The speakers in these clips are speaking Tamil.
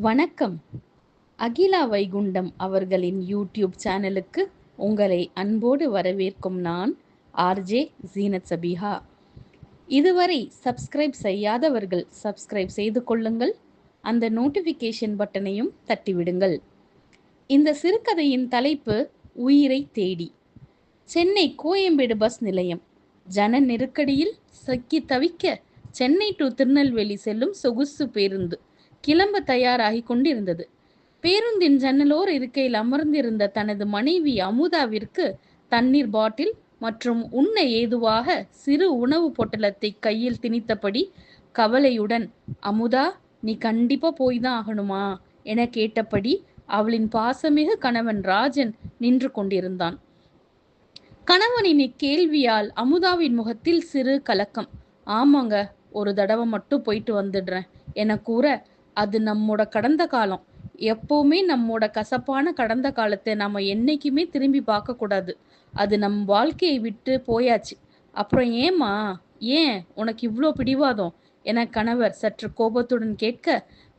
வணக்கம். அகிலா வைகுண்டம் அவர்களின் யூடியூப் சேனலுக்கு உங்களை அன்போடு வரவேற்கும் நான் ஆர்ஜே ஜீனத் சபிஹா. இதுவரை சப்ஸ்கிரைப் செய்யாதவர்கள் சப்ஸ்கிரைப் செய்து கொள்ளுங்கள். அந்த நோட்டிஃபிகேஷன் பட்டனையும் தட்டிவிடுங்கள். இந்த சிறுகதையின் தலைப்பு உயிரை தேடி. சென்னை கோயம்பேடு பஸ் நிலையம். ஜன நெருக்கடியில் சிக்கி தவிக்க சென்னை டு திருநெல்வேலி செல்லும் சொகுசு பேருந்து. கிளம்ப தயாராகி கொண்டிருந்தது. பேருந்தின் ஜன்னலோர் இருக்கையில் அமர்ந்திருந்த தனது மனைவி அமுதாவிற்கு தண்ணீர் பாட்டில் மற்றும் உண்ண ஏதுவாக சிறு உணவு பொட்டலத்தை கையில் திணித்தபடி கவலையுடன் அமுதா நீ கண்டிப்பா போய் தான் ஆகணுமா? என கேட்டபடி அவளின் பாசமிகு கணவன் ராஜன் நின்று கொண்டிருந்தான். கணவனின் இக்கேள்வியால் அமுதாவின் முகத்தில் சிறு கலக்கம். ஆமாங்க ஒரு தடவை மட்டும் போயிட்டு வந்துடுறேன் என கூற அது நம்மோட கடந்த காலம். எப்பவுமே நம்மோட கசப்பான கடந்த காலத்தை நாம என்னைக்குமே திரும்பி பார்க்க கூடாது. அது நம் வாழ்க்கையை விட்டு போயாச்சு. அப்புறம் ஏமா ஏன்? உனக்கு இவ்வளோ பிடிவாதம்? என கணவர் சற்று கோபத்துடன் கேட்க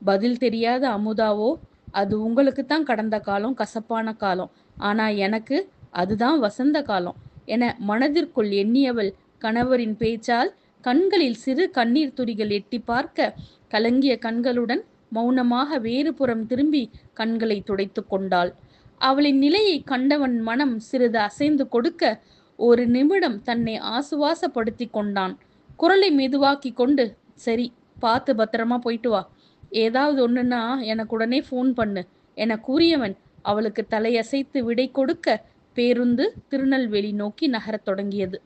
பதில் தெரியாத அமுதாவோ அது உங்களுக்கு தான் கடந்த காலம் கசப்பான காலம். ஆனா எனக்கு அதுதான் வசந்த காலம் என மனதிற்குள் எண்ணியவள் கணவரின் பேச்சால் கண்களில் சிறு கண்ணீர் துளிகள் எட்டி பார்க்க கலங்கிய கண்களுடன் மௌனமாக வேறுபுறம் திரும்பி கண்களை துடைத்து கொண்டாள். அவளின் நிலையை கண்டவன் மனம் சிறிது அசைந்து கொடுக்க ஒரு நிமிடம் தன்னை ஆசுவாசப்படுத்தி கொண்டான். குரலை மெதுவாக்கி கொண்டு சரி பார்த்து பத்திரமா போயிட்டு வா. ஏதாவது ஒண்ணுன்னா எனக்கு உடனே ஃபோன் பண்ணு என கூறியவன் அவளுக்கு தலையசைத்து விடை கொடுக்க பேருந்து திருநெல்வேலி நோக்கி நகரத் தொடங்கியது.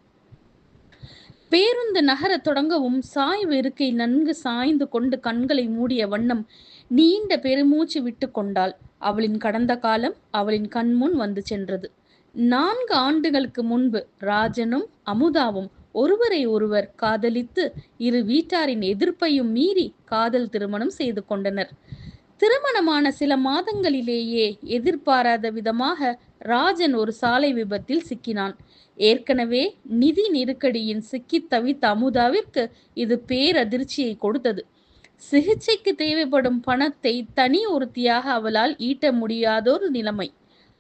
பேருந்து நகரத் தொடங்கவும் சாய்வு இருக்கை நன்கு சாய்ந்து கொண்டு கண்களை மூடிய வண்ணம் நீண்ட பெருமூச்சு விட்டு கொண்டாள். அவளின் கடந்த காலம் அவளின் கண்முன் வந்து சென்றது. நான்கு ஆண்டுகளுக்கு முன்பு ராஜனும் அமுதாவும் ஒருவரை ஒருவர் காதலித்து இரு வீட்டாரின் எதிர்ப்பையும் மீறி காதல் திருமணம் செய்து கொண்டனர். திருமணமான சில மாதங்களிலேயே எதிர்பாராத விதமாக ராஜன் ஒரு சாலை விபத்தில் சிக்கினான். ஏற்கனவே நிதி நெருக்கடியின் சிக்கி தவித்த அமுதாவிற்கு இது பேரதிர்ச்சியை கொடுத்தது. சிகிச்சைக்கு தேவைப்படும் பணத்தை தனி ஒருத்தியாக அவளால் ஈட்ட முடியாதொரு நிலைமை.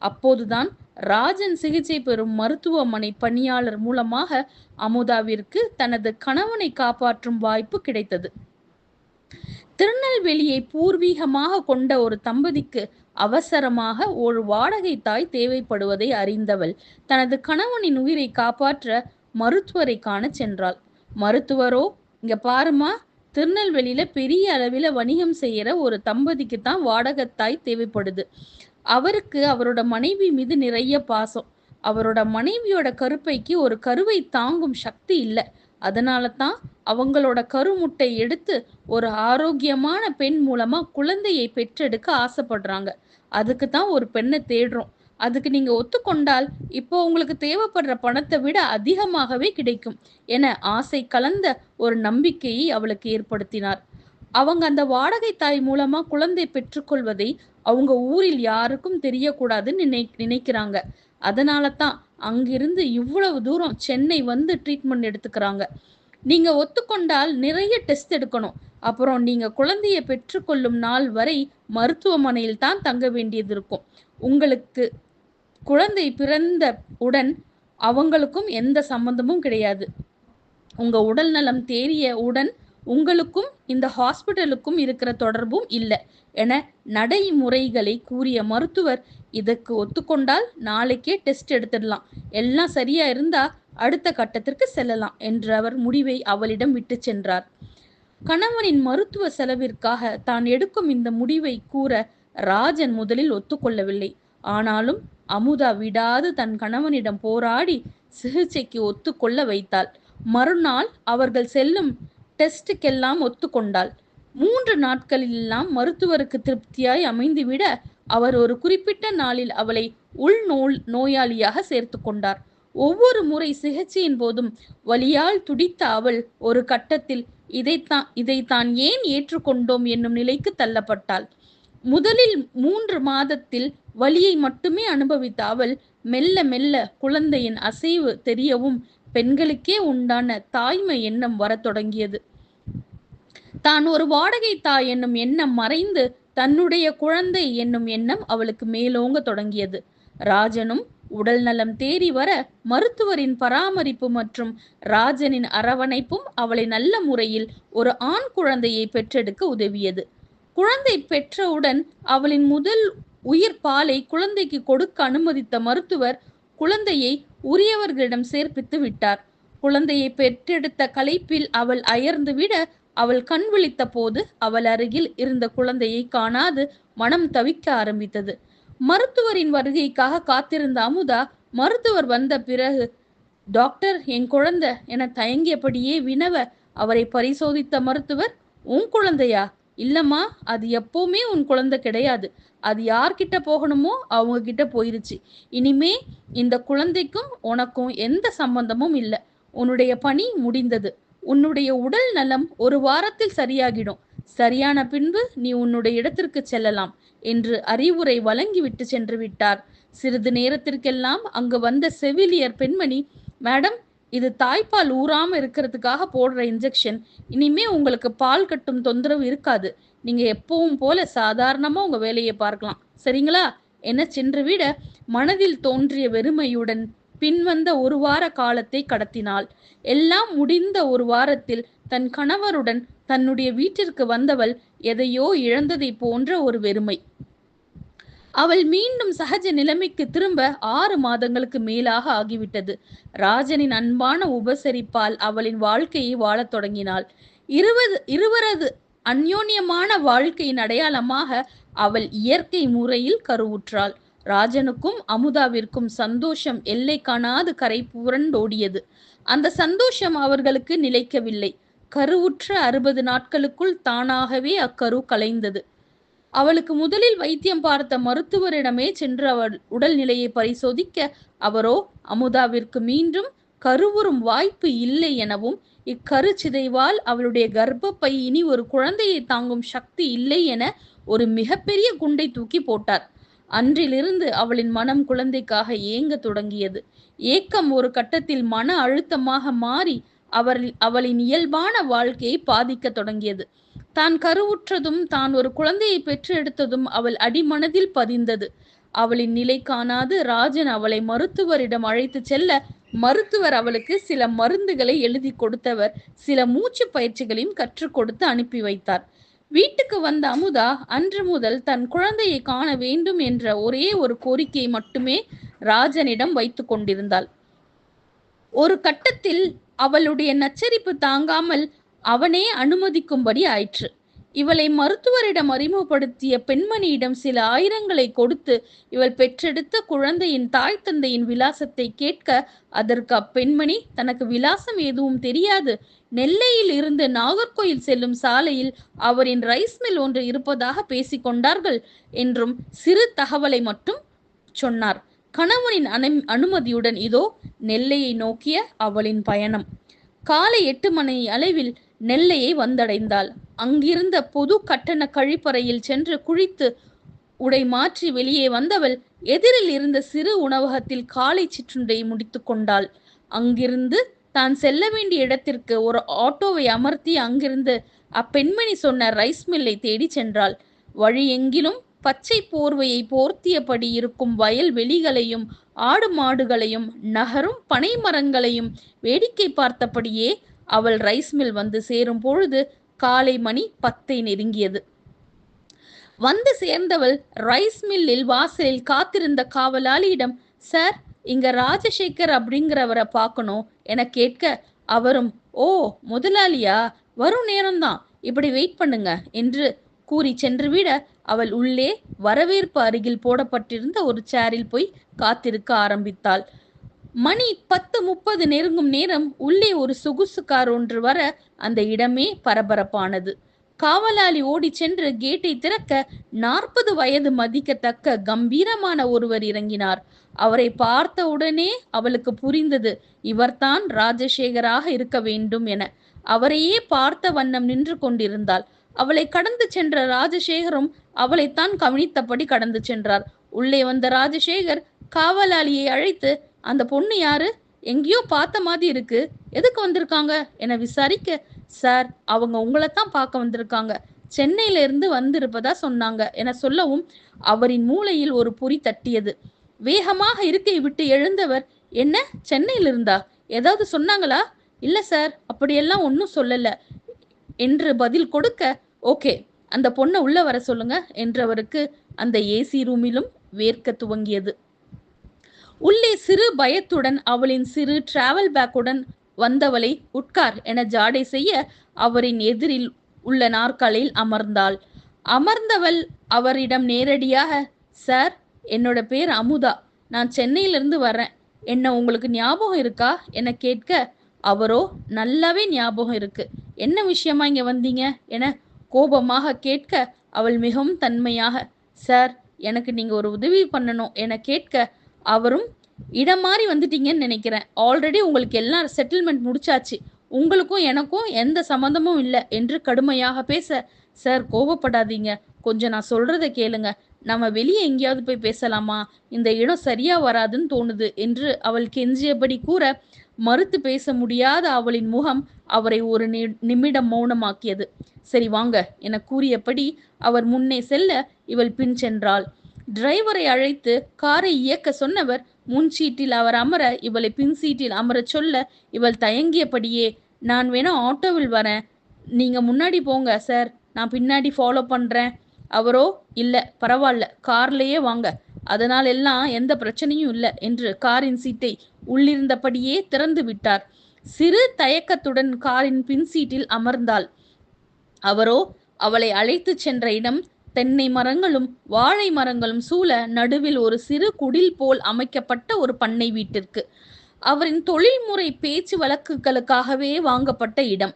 அப்போதுதான் ராஜன் சிகிச்சை பெறும் மருத்துவமனை பணியாளர் மூலமாக அமுதாவிற்கு தனது கணவனை காப்பாற்றும் வாய்ப்பு கிடைத்தது. திருநெல்வேலியை பூர்வீகமாக கொண்ட ஒரு தம்பதிக்கு அவசரமாக ஒரு வாடகை தாய் தேவைப்படுவதை அறிந்தவள் தனது கணவனின் உயிரை காப்பாற்ற மருத்துவரை காண சென்றாள். மருத்துவரோ இங்க பாருமா திருநெல்வேலியில பெரிய அளவில் வணிகம் செய்யற ஒரு தம்பதிக்கு தான் வாடகத்தாய் தேவைப்படுது. அவருக்கு அவரோட மனைவி மீது நிறைய பாசம். அவரோட மனைவியோட கருப்பைக்கு ஒரு கருவை தாங்கும் சக்தி இல்லை. அதனால தான் அவங்களோட கருமுட்டை எடுத்து ஒரு ஆரோக்கியமான பெண் மூலமா குழந்தையை பெற்றெடுக்க ஆசைப்படுறாங்க. அதுக்கு தான் ஒரு பெண்ணை தேடுறோம். அதுக்கு நீங்க ஒத்துக்கொண்டால் இப்போ உங்களுக்கு தேவைப்படுற பணத்தை விட அதிகமாகவே கிடைக்கும் என ஆசை கலந்த ஒரு நம்பிக்கையை அவளுக்கு ஏற்படுத்தினார். அவங்க அந்த வாடகை தாய் மூலமா குழந்தை பெற்றுக்கொள்வதை அவங்க ஊரில் யாருக்கும் தெரியக்கூடாதுன்னு நினை நினைக்கிறாங்க. அதனால தான் அங்கிருந்து இவ்வளவு தூரம் சென்னை வந்து ட்ரீட்மெண்ட் எடுத்துக்கிறாங்க. நீங்க ஒத்துக்கொண்டால் நிறைய டெஸ்ட் எடுக்கணும். அப்புறம் நீங்க குழந்தைய பெற்றுக்கொள்ளும் நாள் வரை மருத்துவமனையில் தான் தங்க வேண்டியது இருக்கும். உங்களுக்கு குழந்தை பிறந்த உடன் அவங்களுக்கும் எந்த சம்பந்தமும் கிடையாது. உங்க உடல் நலம் தேறிய உடன் உங்களுக்கும் இந்த ஹாஸ்பிட்டலுக்கும் இருக்கிற தொடர்பும் இல்லை என நடைமுறைகளை கூறிய மருத்துவர் இதற்கு ஒத்துக்கொண்டால் நாளைக்கே டெஸ்ட் எடுத்துடலாம். எல்லாம் சரியா இருந்தா அடுத்த கட்டத்திற்கு செல்லலாம் என்ற அவர் முடிவை அவளிடம் விட்டு சென்றார். கணவனின் மருத்துவ செலவிற்காக தான் எடுக்கும் இந்த முடிவை கூற ராஜன் முதலில் ஒத்துக்கொள்ளவில்லை. ஆனாலும் அமுதா விடாது தன் கணவனிடம் போராடி சிகிச்சைக்கு ஒத்துக்கொள்ள வைத்தாள். மறுநாள் அவர்கள் செல்லும் டெஸ்டுக்கெல்லாம் ஒத்துக்கொண்டாள். மூன்று நாட்களிலெல்லாம் மருத்துவருக்கு திருப்தியாய் அமைந்துவிட அவர் ஒரு குறிப்பிட்ட நாளில் அவளை உள்நோல் நோயாளியாக சேர்த்து கொண்டார். ஒவ்வொரு முறை சிகிச்சையின் போதும் வலியால் துடித்த அவள் ஒரு கட்டத்தில் இதைத்தான் இதை தான் ஏன் ஏற்றுக்கொண்டோம்? என்னும் நிலைக்கு தள்ளப்பட்டாள். முதலில் மூன்று மாதத்தில் வலியை மட்டுமே அனுபவித்த அவள் மெல்ல மெல்ல குழந்தையின் அசைவு தெரியவும் பெண்களுக்கே உண்டான தாய்மை எண்ணம் வரத் தொடங்கியது. தான் ஒரு வாடகை தாய் என்னும் எண்ணம் மறைந்து தன்னுடைய குழந்தை என்னும் எண்ணம் அவளுக்கு மேலோங்க தொடங்கியது. ராஜனும் உடல் நலம் தேறி வர மருத்துவரின் பராமரிப்பு மற்றும் ராஜனின் அரவணைப்பும் அவளை நல்ல முறையில் ஒரு ஆண் குழந்தையை பெற்றெடுக்க உதவியது. குழந்தை பெற்றவுடன் அவளின் முதல் உயிர் பாலை குழந்தைக்கு கொடுக்க அனுமதித்த மருத்துவர் குழந்தையை உரியவர்களிடம் சேர்ப்பித்து விட்டார். குழந்தையை பெற்றெடுத்த கலைப்பில் அவள் அயர்ந்து விட அவள் கண் விழித்த போது அவள் அருகில் இருந்த குழந்தையை காணாது மனம் தவிக்க ஆரம்பித்தது. மருத்துவரின் வருகைக்காக காத்திருந்த அமுதா மருத்துவர் வந்த பிறகு டாக்டர் என் குழந்தை என தயங்கியபடியே வினவ அவரை பரிசோதித்த மருத்துவர் உன் குழந்தையா? இல்லம்மா அது எப்பவுமே உன் குழந்தை கிடையாது. அது யார்கிட்ட போகணுமோ அவங்க கிட்ட போயிருச்சு. இனிமே இந்த குழந்தைக்கும் உனக்கும் எந்த சம்பந்தமும் இல்லை. உன்னுடைய பணி முடிந்தது. உன்னுடைய உடல் நலம் ஒரு வாரத்தில் சரியாகிடும். சரியான பின்பு நீ உன்னுடைய இடத்திற்கு செல்லலாம் என்று அறிவுரை வழங்கிவிட்டு சென்று விட்டார். சிறிது நேரத்திற்கெல்லாம் அங்கு வந்த செவிலியர் பெண்மணி மேடம் இது தாய்ப்பால் ஊறாம இருக்கிறதுக்காக போடுற இன்ஜெக்ஷன் இனிமே உங்களுக்கு பால் கட்டும் தொந்தரவு இருக்காது. நீங்க எப்பவும் போல சாதாரணமா உங்க வேலையை பார்க்கலாம். சரிங்களா? என சென்று விட மனதில் தோன்றிய வெறுமையுடன் பின்வந்த ஒரு வார காலத்தை கடத்தினாள். எல்லாம் முடிந்த ஒரு வாரத்தில் தன் கணவருடன் தன்னுடைய வீட்டிற்கு வந்தவள் எதையோ இழந்ததை போன்ற ஒரு வெறுமை. அவள் மீண்டும் சகஜ நிலைமைக்கு திரும்ப ஆறு மாதங்களுக்கு மேலாக ஆகிவிட்டது. ராஜனின் அன்பான உபசரிப்பால் அவளின் வாழ்க்கையை வாழத் தொடங்கினாள். இருவது இருவரது அந்யோன்யமான வாழ்க்கையின் அடையாளமாக அவள் இயற்கை முறையில் கருவுற்றாள். ராஜனுக்கும் அமுதாவிற்கும் சந்தோஷம் எல்லை காணாது கரை புரண்டோடியது. அந்த சந்தோஷம் அவர்களுக்கு நிலைக்கவில்லை. கருவுற்ற அறுபது நாட்களுக்குள் தானாகவே அக்கரு கலைந்தது. அவளுக்கு முதலில் வைத்தியம் பார்த்த மருத்துவரிடமே சென்று அவள் உடல்நிலையை பரிசோதிக்க அவரோ அமுதாவிற்கு மீண்டும் கருவுறும் வாய்ப்பு இல்லை எனவும் இக்கரு சிதைவால் அவளுடைய கர்ப்பப்பை இனி ஒரு குழந்தையை தாங்கும் சக்தி இல்லை என ஒரு மிகப்பெரிய குண்டை தூக்கி போட்டார். அன்றிலிருந்து அவளின் மனம் குழந்தைக்காக ஏங்க தொடங்கியது. ஏக்கம் ஒரு கட்டத்தில் மன அழுத்தமாக மாறி அவர் அவளின் இயல்பான வாழ்க்கையை பாதிக்க தொடங்கியது. தான் கருவுற்றதும் தான் ஒரு குழந்தையை பெற்று எடுத்ததும் அவள் அடிமனதில் பதிந்தது. அவளின் நிலை காணாது ராஜன் அவளை மருத்துவரிடம் அழைத்து செல்ல மருத்துவர் அவளுக்கு சில மருந்துகளை எழுதி கொடுத்தவர் சில மூச்சு பயிற்சிகளையும் கற்றுக் கொடுத்து அனுப்பி வைத்தார். வீட்டுக்கு வந்த அமுதா அன்று முதல் தன் குழந்தையை காண வேண்டும் என்ற ஒரே ஒரு கோரிக்கையை மட்டுமே ராஜனிடம் வைத்து கொண்டிருந்தாள். ஒரு கட்டத்தில் அவளுடைய நச்சரிப்பு தாங்காமல் அவனே அனுமதிக்கும்படி ஆயிற்று. இவளை மருத்துவரிடம் அறிமுகப்படுத்திய பெண்மணியிடம் சில ஆயிரங்களை கொடுத்து இவள் பெற்றெடுத்த குழந்தையின் தாய் தந்தையின் விலாசத்தை கேட்க அதற்கு அப்பெண்மணி தனக்கு விலாசம் எதுவும் தெரியாது. நெல்லையில் இருந்து நாகர்கோயில் செல்லும் சாலையில் அவரின் ரைஸ் மில் ஒன்று இருப்பதாக பேசிக்கொண்டார்கள் என்றும் சிறு தகவலை மட்டும் சொன்னார். கணவனின் அனு அனுமதியுடன் இதோ நெல்லையை நோக்கிய அவளின் பயணம். காலை எட்டு மணி அளவில் நெல்லையை வந்தடைந்தாள். அங்கிருந்த பொது கட்டண கழிப்பறையில் சென்று குழித்து உடை மாற்றி வெளியே வந்தவள் எதிரில் இருந்த சிறு உணவகத்தில் காலை சிற்றுண்டை முடித்து கொண்டாள். அங்கிருந்து தான் செல்ல வேண்டிய இடத்திற்கு ஒரு ஆட்டோவை அமர்த்தி அங்கிருந்து அப்பெண்மணி சொன்ன ரைஸ் மில்லை தேடி சென்றாள். வழி எங்கிலும் பச்சை போர்வையை போர்த்தியபடி இருக்கும் வயல் வெளிகளையும் ஆடு மாடுகளையும் நகரும் பனை மரங்களையும் வேடிக்கை பார்த்தபடியே அவள் ரைஸ் மில் வந்து சேரும் பொழுது காலை மணி பத்தை நெருங்கியது. வந்து சேர்ந்தவள் ரைஸ் மில்லில் வாசலில் காத்திருந்த காவலாளியிடம் சார் இங்க ராஜசேகர் அப்படிங்கிறவரை பார்க்கணும். என கேட்க அவரும் ஓ முதலாளியா? வரும் நேரம்தான். இப்படி வெயிட் பண்ணுங்க என்று கூறி சென்று விட அவள் உள்ளே வரவேற்பு அருகில் போடப்பட்டிருந்த ஒரு சேரில் போய் காத்திருக்க ஆரம்பித்தாள். மணி பத்து முப்பது நெருங்கும் நேரம் உள்ளே ஒரு சொகுசு கார் ஒன்று வர அந்த இடமே பரபரப்பானது. காவலாளி ஓடி சென்று கேட்டை திறக்க நாற்பது வயது மதிக்கத்தக்க கம்பீரமான ஒருவர் இறங்கினார். அவரை பார்த்த உடனே அவளுக்கு புரிந்தது இவர்தான் ராஜசேகராக இருக்க வேண்டும் என. அவரையே பார்த்த வண்ணம் நின்று கொண்டிருந்தாள். அவளை கடந்து சென்ற ராஜசேகரும் அவளைத்தான் கவனித்தபடி கடந்து சென்றார். உள்ளே வந்த ராஜசேகர் காவலாளியை அழைத்து அந்த பொண்ணு யாரு? எங்கேயோ பார்த்த மாதிரி இருக்கு. எதுக்கு வந்திருக்காங்க? என விசாரிக்க. சார் அவங்க உங்களைத்தான் பார்க்க வந்திருக்காங்க. சென்னையில இருந்து வந்திருப்பதா சொன்னாங்க என சொல்லவும் அவரின் மூளையில் ஒரு பொறி தட்டியது. வேகமாக இருக்கை விட்டு எழுந்தவர் என்ன? சென்னையில் இருந்தா? ஏதாவது சொன்னாங்களா? இல்ல சார். அப்படியெல்லாம் ஒன்றும் சொல்லல என்று பதில் கொடுக்க ஓகே அந்த பொண்ணை உள்ள வர சொல்லுங்க என்றவருக்கு அந்த ஏசி ரூமிலும் வேர்க்க துவங்கியது. உள்ளே சிறு பயத்துடன் அவளின் சிறு டிராவல் பேக்குடன் வந்தவளை உட்கார் என ஜாடை செய்ய அவரின் எதிரில் உள்ள நாற்காலியில் அமர்ந்தாள். அமர்ந்தவள் அவரிடம் நேரடியாக சார் என்னோட பேர் அமுதா. நான் சென்னையிலிருந்து வரேன் என்ன உங்களுக்கு ஞாபகம் இருக்கா? என கேட்க அவரோ நல்லாவே ஞாபகம் இருக்கு. என்ன விஷயமா இங்க வந்தீங்க? என கோபமாக கேட்க அவள் மிகவும் தன்மையாக சார் எனக்கு நீங்கள் ஒரு உதவி பண்ணணும் என கேட்க அவரும் இடம் மாறி வந்துட்டீங்கன்னு நினைக்கிறேன். ஆல்ரெடி உங்களுக்கு எல்லாம் செட்டில்மெண்ட் முடிச்சாச்சு. உங்களுக்கும் எனக்கும் எந்த சம்மந்தமும் இல்லை என்று கடுமையாக பேச சார் கோபப்படாதீங்க. கொஞ்சம் நான் சொல்றதை கேளுங்க. நம்ம வெளியே எங்கேயாவது போய் பேசலாமா? இந்த இடம் சரியா வராதுன்னு தோணுது என்று அவள் கெஞ்சியபடி கூற மறுத்து பேச முடியாத அவளின் முகம் அவரை ஒரு நி- நிமிடம் மௌனமாக்கியது. சரி வாங்க என கூறியபடி அவர் முன்னே செல்ல இவள் பின் சென்றாள். டிரைவரை அழைத்து காரை இயக்க சொன்னவர் முன் சீட்டில் அவர் அமர இவளை பின் சீட்டில் அமரச் சொல்ல இவள் தயங்கியபடியே நான் வேணா ஆட்டோவில் வரேன். நீங்க முன்னாடி போங்க சார். நான் பின்னாடி ஃபாலோ பண்றேன். அவரோ? இல்ல பரவாயில்ல கார்லயே வாங்க. அதனால் எல்லாம் எந்த பிரச்சனையும் இல்லை என்று காரின் சீட்டை உள்ளிருந்தபடியே திறந்து விட்டார். சிறு தயக்கத்துடன் காரின் பின் சீட்டில் அமர்ந்தாள். அவரோ அவளை அழைத்துச் சென்ற இடம் தென்னை மரங்களும் வாழை மரங்களும் சூழ நடுவில் ஒரு சிறு குடில் போல் அமைக்கப்பட்ட ஒரு பண்ணை வீட்டிற்கு. அவரின் தொழில்முறை பேச்சு வழக்குகளுக்காகவே வாங்கப்பட்ட இடம்.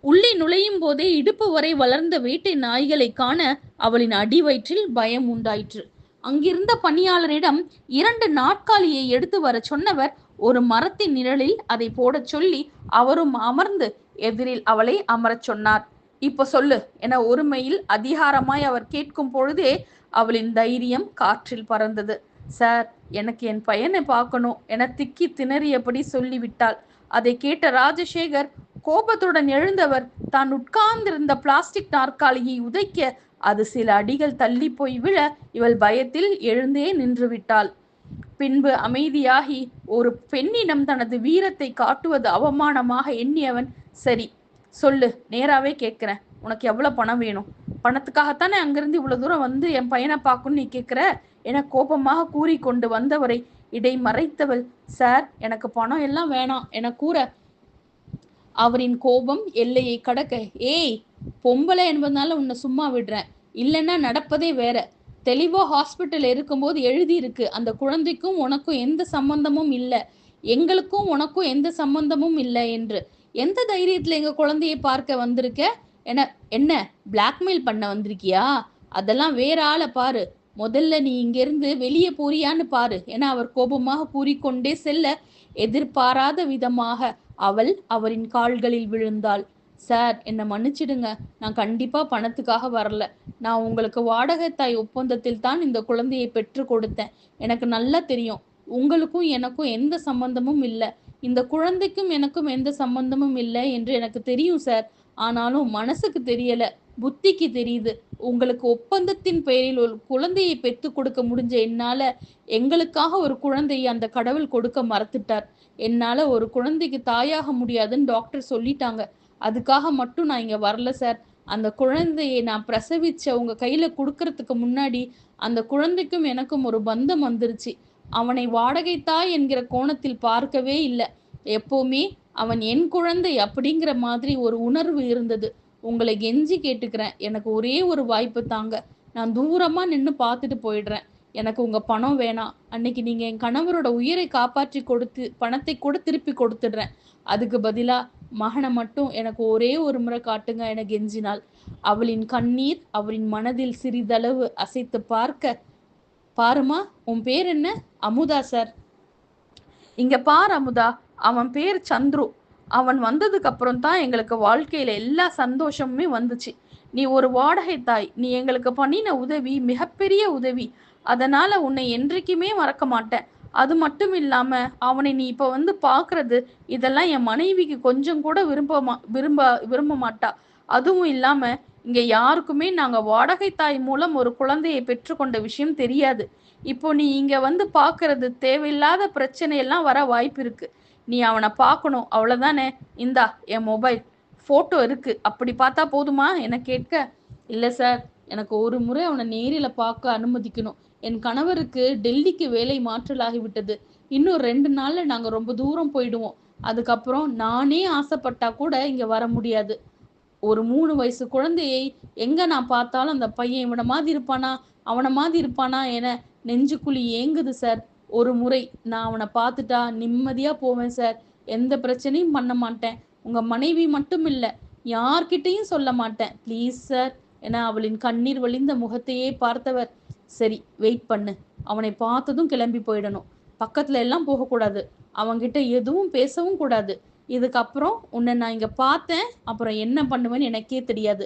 உள்ளே நுழையும் போதே இடுப்பு வரை வளர்ந்த வேட்டை நாய்களை காண அவளின் அடிவயிற்றில் பயம் உண்டாயிற்று. அங்கிருந்த பணியாளரிடம் இரண்டு நாட்காலியை எடுத்து வர சொன்னவர் ஒரு மரத்தின் நிழலில் அதை போடச் சொல்லி அவரும் அமர்ந்து எதிரில் அவளை அமரச் சொன்னார். இப்ப சொல்லு என ஒருமையில் அதிகாரமாய் அவர் கேட்கும் பொழுதே அவளின் தைரியம் காற்றில் பறந்தது. சார் எனக்கு என் பையனை பார்க்கணும் என திக்கி திணறியபடி சொல்லிவிட்டாள். அதை கேட்ட ராஜசேகர் கோபத்துடன் எழுந்தவர் தான் உட்கார்ந்திருந்த பிளாஸ்டிக் நாற்காலியை உதைக்க அது சில அடிகள் தள்ளி போய் விழ இவள் பயத்தில் எழுந்தே நின்று விட்டாள் பின்பு அமைதியாகி ஒரு பெண்ணினம் தனது வீரத்தை காட்டுவது அவமானமாக எண்ணியவன் சரி சொல்லு நேராவே கேட்கிறேன். உனக்கு எவ்வளவு பணம் வேணும்? பணத்துக்காகத்தானே அங்கிருந்து இவ்வளவு தூரம் வந்து என் பையனை பார்க்கணும்னு நீ கேட்கிற? என கோபமாக கூறி கொண்டு வந்தவரை இடை மறைத்தவள் சார் எனக்கு பணம் எல்லாம் வேணாம் என கூற அவரின் கோபம் எல்லையை கடக்க ஏய் பொம்பளை என்பதனால உன்னை சும்மா விடுறேன். இல்லைன்னா நடப்பதே வேற. தெளிவாக ஹாஸ்பிட்டல் இருக்கும்போது எழுதியிருக்கு அந்த குழந்தைக்கும் உனக்கும் எந்த சம்பந்தமும் இல்லை. எங்களுக்கும் உனக்கும் எந்த சம்பந்தமும் இல்லை என்று. எந்த தைரியத்தில் எங்கள் குழந்தையை பார்க்க வந்திருக்க? என்ன என்ன பிளாக்மெயில் பண்ண வந்திருக்கியா? அதெல்லாம் வேற ஆளை பாரு. முதல்ல நீ இங்கிருந்து வெளியே போறியான்னு பாரு. என அவர் கோபமாக கூறிக்கொண்டே செல்ல எதிர்பாராத விதமாக அவள் அவரின் கால்களில் விழுந்தாள். சார் என்னை மன்னிச்சிடுங்க. நான் கண்டிப்பா பணத்துக்காக வரல. நான் உங்களுக்கு வாடகை தாய் ஒப்பந்தத்தில் தான் இந்த குழந்தையை பெற்று கொடுத்தேன். எனக்கு நல்லா தெரியும். உங்களுக்கும் எனக்கும் எந்த சம்பந்தமும் இல்லை. இந்த குழந்தைக்கும் எனக்கும் எந்த சம்பந்தமும் இல்லை என்று எனக்கு தெரியும் சார். ஆனாலும் மனசுக்கு தெரியல. புத்திக்கு தெரியுது. உங்களுக்கு ஒப்பந்தத்தின் பெயரில் ஒரு குழந்தையை பெற்று கொடுக்க முடிஞ்ச என்னால எங்களுக்காக ஒரு குழந்தையை அந்த கடவுள் கொடுக்க மறத்துட்டார். என்னால ஒரு குழந்தைக்கு தாயாக முடியாதுன்னு டாக்டர் சொல்லிட்டாங்க. அதுக்காக மட்டும் நான் இங்கே வரல சார் அந்த குழந்தையை நான் பிரசவிச்ச உங்க கையில கொடுக்கறதுக்கு முன்னாடி அந்த குழந்தைக்கும் எனக்கும் ஒரு பந்தம் வந்துருச்சு. அவனை வாடகை தாய் என்கிற கோணத்தில் பார்க்கவே இல்லை. எப்போவுமே அவன் என் குழந்தை அப்படிங்கிற மாதிரி ஒரு உணர்வு இருந்தது. உங்களை கெஞ்சி கேட்டுக்கிறேன். எனக்கு ஒரே ஒரு வாய்ப்பு தாங்க. நான் தூரமாக நின்று பார்த்துட்டு போயிடுறேன். எனக்கு உங்கள் பணம் வேணாம். அன்னைக்கு நீங்கள் என் கணவரோட உயிரை காப்பாற்றி கொடுத்து பணத்தை கூட திருப்பி கொடுத்துடுறேன். அதுக்கு பதிலாக மகனை மட்டும் எனக்கு ஒரே ஒரு முறை காட்டுங்க என கெஞ்சினாள். அவளின் கண்ணீர் அவளின் மனதில் சிறிதளவு அசைத்து பார்க்க பாருமா உன் பேர் என்ன? அமுதா சார் இங்க பார் அமுதா. அவன் பேர் சந்துரு. அவன் வந்ததுக்கு அப்புறம் தான் எங்களுக்கு வாழ்க்கையில எல்லா சந்தோஷமுமே வந்துச்சு. நீ ஒரு வாடகை தாய். நீ எங்களுக்கு பண்ணின உதவி மிகப்பெரிய உதவி. அதனால உன்னை என்றைக்குமே மறக்க மாட்டேன். அது மட்டும் இல்லாம அவனை நீ இப்ப வந்து பாக்குறது இதெல்லாம் என் மனைவிக்கு கொஞ்சம் கூட விரும்ப மா- விரும்ப விரும்ப மாட்டா. அதுவும் இல்லாம இங்க யாருக்குமே நாங்க வாடகை தாய் மூலம் ஒரு குழந்தையை பெற்றுக்கொண்ட விஷயம் தெரியாது. இப்போ நீ இங்க வந்து பாக்குறது தேவையில்லாத பிரச்சனையெல்லாம் வர வாய்ப்பு இருக்கு. நீ அவனை பார்க்கணும் அவ்வளவுதானே? இந்தா என் மொபைல் போட்டோ இருக்கு. அப்படி பார்த்தா போதுமா? என கேட்க. இல்ல சார் எனக்கு ஒரு முறை அவனை நேரில் பார்க்க அனுமதிக்கணும். என் கணவருக்கு டெல்லிக்கு வேலை மாற்றலாகிவிட்டது. இன்னும் ரெண்டு நாள்ல நாங்க ரொம்ப தூரம் போயிடுவோம். அதுக்கப்புறம் நானே ஆசைப்பட்டா கூட இங்க வர முடியாது. ஒரு மூணு வயசு குழந்தையை எங்க நான் பார்த்தாலும் அந்த பையன் இவனை மாதிரி இருப்பானா அவனை மாதிரி இருப்பானா என நெஞ்சுக்குழி ஏங்குது சார். ஒரு முறை நான் அவனை பார்த்துட்டா நிம்மதியா போவேன் சார். எந்த பிரச்சனையும் பண்ண மாட்டேன். உங்க மனைவி மட்டும் இல்ல யார்கிட்டையும் சொல்ல மாட்டேன். ப்ளீஸ் சார் என அவளின் கண்ணீர் வழிந்த முகத்தையே பார்த்தவர். சரி வெயிட் பண்ணு. அவனை பார்த்ததும் கிளம்பி போயிடணும். பக்கத்துல எல்லாம் போகக்கூடாது. அவங்கிட்ட எதுவும் பேசவும் கூடாது. இதுக்கப்புறம் உன்னை நான் இங்கே பார்த்தேன். அப்புறம் என்ன பண்ணுவேன்னு எனக்கே தெரியாது.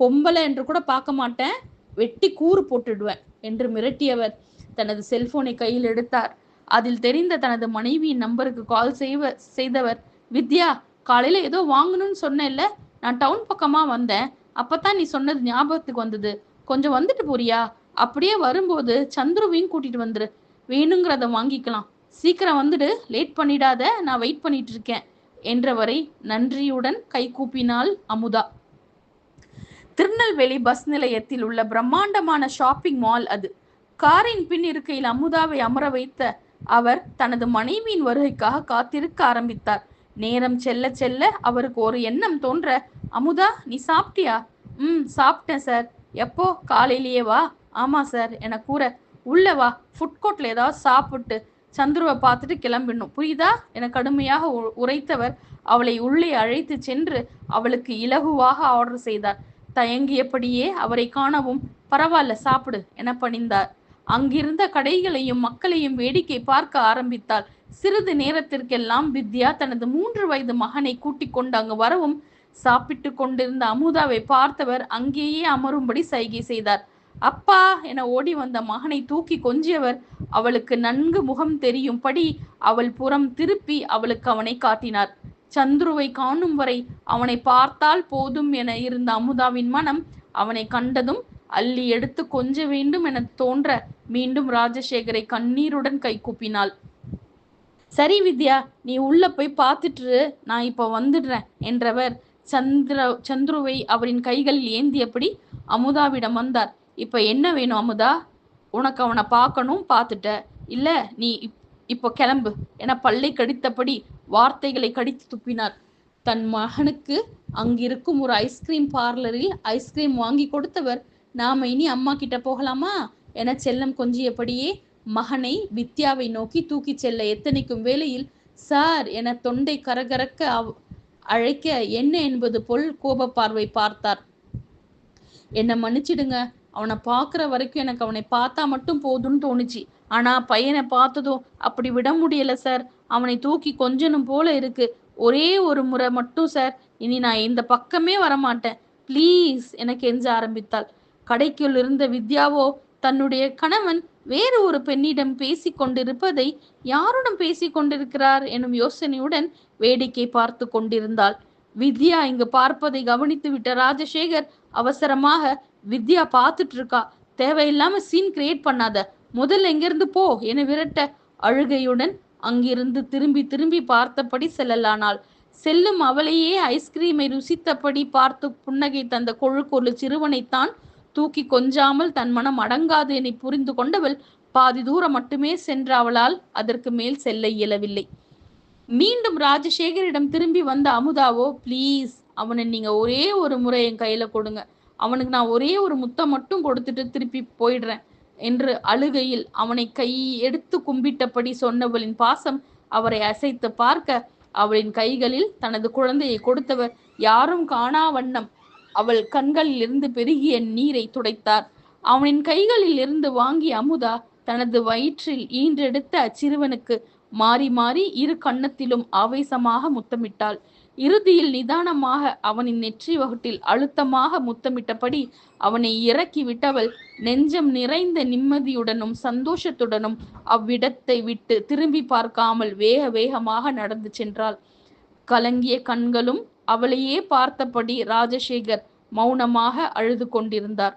பொம்பளை என்று கூட பார்க்க மாட்டேன். வெட்டி கூறு போட்டுடுவேன் என்று மிரட்டியவர் தனது செல்போனை கையில் எடுத்தார். அதில் தெரிந்த தனது மனைவியின் நம்பருக்கு கால் செய்வ செய்தவர் வித்யா காலையில் ஏதோ வாங்கணும்னு சொன்னேன்ல. நான் டவுன் பக்கமாக வந்தேன். அப்போ தான் நீ சொன்னது ஞாபகத்துக்கு வந்தது. கொஞ்சம் வந்துட்டு போறியா? அப்படியே வரும்போது சந்துருவையும் கூட்டிட்டு வந்துரு. வேணுங்கிறத வாங்கிக்கலாம். சீக்கிரம் வந்துடு. லேட் பண்ணிடாத. நான் வெயிட் பண்ணிட்டு இருக்கேன் என்றவரை நன்றியுடன் கைகூப்பினாள் அமுதா. திருநெல்வேலி பஸ் நிலையத்தில் உள்ள பிரம்மாண்டமான ஷாப்பிங் மால் அது. காரின் பின் இருக்கையில் அமுதாவை அமர வைத்த அவர் தனது மனைவியின் வருகைக்காக காத்திருக்க ஆரம்பித்தார். நேரம் செல்ல செல்ல அவருக்கு ஒரு எண்ணம் தோன்ற அமுதா நீ சாப்பிட்டியா? ம் சாப்பிட்டேன் சார். எப்போ? காலையிலேயே வா. ஆமா சார் என கூற. உள்ள வா ஃபுட் கோர்ட்ல ஏதாவது சாப்பிட்டு சந்துருவை பார்த்துட்டு கிளம்பிடணும். புரியுதா? என கடுமையாக உ- உரைத்தவர். அவளை உள்ளே அழைத்து சென்று அவளுக்கு இலகுவாக ஆர்டர் செய்தார். தயங்கியபடியே அவரை காணவும் பரவாயில்ல சாப்பிடு என பணிந்தார். அங்கிருந்த கடைகளையும் மக்களையும் வேடிக்கை பார்க்க ஆரம்பித்தாள். சிறிது நேரத்திற்கெல்லாம் வித்யா தனது மூன்று வயது மகனை கூட்டிக் கொண்டு அங்கு வரவும் சாப்பிட்டு கொண்டிருந்த அமுதாவை பார்த்தவர் அங்கேயே அமரும்படி சைகை செய்தார். அப்பா என ஓடி வந்த மகனை தூக்கி கொஞ்சியவர். அவளுக்கு நன்கு முகம் தெரியும்படி அவள் புறம் திருப்பி அவளுக்கு அவனை காட்டினார். சந்துருவை காணும் வரை அவனை பார்த்தால் போதும் என இருந்த அமுதாவின் மனம் அவனை கண்டதும் அள்ளி எடுத்து கொஞ்ச வேண்டும் என தோன்ற மீண்டும் ராஜசேகரை கண்ணீருடன் கைகூப்பினாள் சரி வித்யா நீ உள்ள போய் பார்த்துட்டு நான் இப்போ வந்துடுறேன் என்றவர் சந்திர சந்துருவை அவரின் கைகளில் ஏந்தியபடி அமுதாவிடம் வந்தார். இப்போ என்ன வேணும் அமுதா? உனக்கு அவனை பார்க்கணும் பார்த்துட்ட. இல்லை நீ இப்- இப்போ கிளம்பு. என பல்லை கடித்தபடி வார்த்தைகளை கடித்து துப்பினார். தன் மகனுக்கு அங்கிருக்கும் ஒரு ஐஸ்கிரீம் பார்லரில் ஐஸ்கிரீம் வாங்கி கொடுத்தவர் நாம இனி அம்மா கிட்ட போகலாமா? என செல்லம் கொஞ்சியபடியே மகனை வித்யாவை நோக்கி தூக்கிச் செல்ல எத்தனைக்கும் வேளையில் சார் என தொண்டை கரகரக்க அழைக்க என்ன என்பது? போல் கோப பார்வை பார்த்தார். என்னை மன்னிச்சிடுங்க அவனை பார்க்குற வரைக்கும் எனக்கு அவனை பார்த்தா மட்டும் போதும்னு தோணுச்சு. ஆனால் பையனை பார்த்ததும் அப்படி விட முடியல சார். அவனை தூக்கி கொஞ்சனும் போல இருக்கு. ஒரே ஒரு முறை மட்டும் சார். இனி நான் இந்த பக்கமே வரமாட்டேன். ப்ளீஸ் என கெஞ்ச ஆரம்பித்தாள். கடைக்குள் இருந்த வித்யாவோ தன்னுடைய கணவன் வேறு ஒரு பெண்ணிடம் பேசி கொண்டிருப்பதை யாருடன் பேசிக் கொண்டிருக்கிறார் எனும் யோசனையுடன் வேடிக்கை பார்த்து கொண்டிருந்தாள். வித்யா இங்கு பார்ப்பதை கவனித்து விட்ட ராஜசேகர் அவசரமாக வித்யா பார்த்துட்டு இருக்கா தேவையில்லாம சீன் கிரியேட் பண்ணாத. முதல்ல எங்கிருந்து போ என விரட்ட. அழுகையுடன் அங்கிருந்து திரும்பி திரும்பி பார்த்தபடி செல்லலானாள். செல்லும் அவளையே ஐஸ்கிரீமை ருசித்தபடி பார்த்து புன்னகை தந்த கொழுக்கொழு சிறுவனைத்தான் தூக்கி கொஞ்சாமல் தன் மனம் அடங்காது என புரிந்து கொண்டவள் பாதி தூரம் மட்டுமே சென்ற அவளால் அதற்கு மேல் செல்ல இயலவில்லை. மீண்டும் ராஜசேகரிடம் திரும்பி வந்த அமுதாவோ ப்ளீஸ் அவனை நீங்க ஒரே ஒரு முறை என் கையில கொடுங்க. அவனுக்கு நான் ஒரே ஒரு முத்தம் மட்டும் கொடுத்துட்டு திருப்பி போயிடுறேன் என்று அழுகையில் அவனை கை எடுத்து கும்பிட்டபடி சொன்னவளின் பாசம் அவரை அசைத்து பார்க்க அவளின் கைகளில் தனது குழந்தையை கொடுத்தவர் யாரும் காணா வண்ணம் அவள் கண்களில் இருந்து பெருகிய நீரை துடைத்தார். அவனின் கைகளில் இருந்து வாங்கிய அமுதா தனது வயிற்றில் ஈன்றெடுத்த அச்சிறுவனுக்கு மாறி மாறி இரு கன்னத்திலும் ஆவேசமாக முத்தமிட்டாள். இறுதியில் நிதானமாக அவனின் நெற்றி வகுட்டில் அழுத்தமாக முத்தமிட்டபடி அவனை இறக்கி விட்டவள் நெஞ்சம் நிறைந்த நிம்மதியுடனும் சந்தோஷத்துடனும் அவ்விடத்தை விட்டு திரும்பி பார்க்காமல் வேக வேகமாக நடந்து சென்றாள். கலங்கிய கண்களும் அவளையே பார்த்தபடி ராஜசேகர் மௌனமாக அழுது கொண்டிருந்தார்.